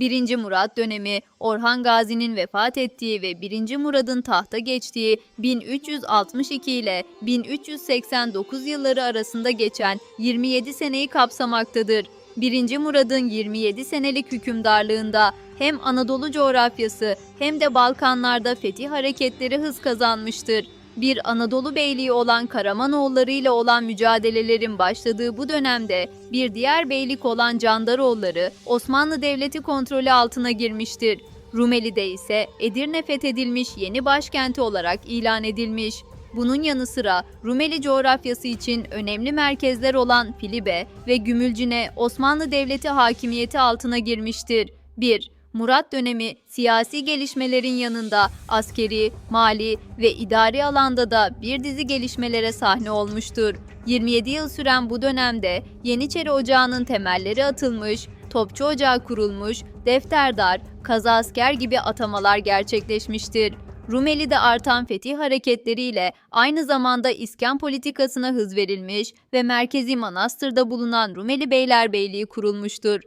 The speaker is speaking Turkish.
1. Murat dönemi Orhan Gazi'nin vefat ettiği ve 1. Murad'ın tahta geçtiği 1362 ile 1389 yılları arasında geçen 27 seneyi kapsamaktadır. 1. Murad'ın 27 senelik hükümdarlığında hem Anadolu coğrafyası hem de Balkanlarda fetih hareketleri hız kazanmıştır. Bir Anadolu beyliği olan Karamanoğulları ile olan mücadelelerin başladığı bu dönemde bir diğer beylik olan Candaroğulları Osmanlı Devleti kontrolü altına girmiştir. Rumeli'de ise Edirne fethedilmiş yeni başkenti olarak ilan edilmiş. Bunun yanı sıra Rumeli coğrafyası için önemli merkezler olan Filibe ve Gümülcine Osmanlı Devleti hakimiyeti altına girmiştir. 1. Murat dönemi siyasi gelişmelerin yanında askeri, mali ve idari alanda da bir dizi gelişmelere sahne olmuştur. 27 yıl süren bu dönemde Yeniçeri Ocağı'nın temelleri atılmış, Topçu Ocağı kurulmuş, Defterdar, Kazasker gibi atamalar gerçekleşmiştir. Rumeli'de artan fetih hareketleriyle aynı zamanda iskan politikasına hız verilmiş ve merkezi manastırda bulunan Rumeli Beylerbeyliği kurulmuştur.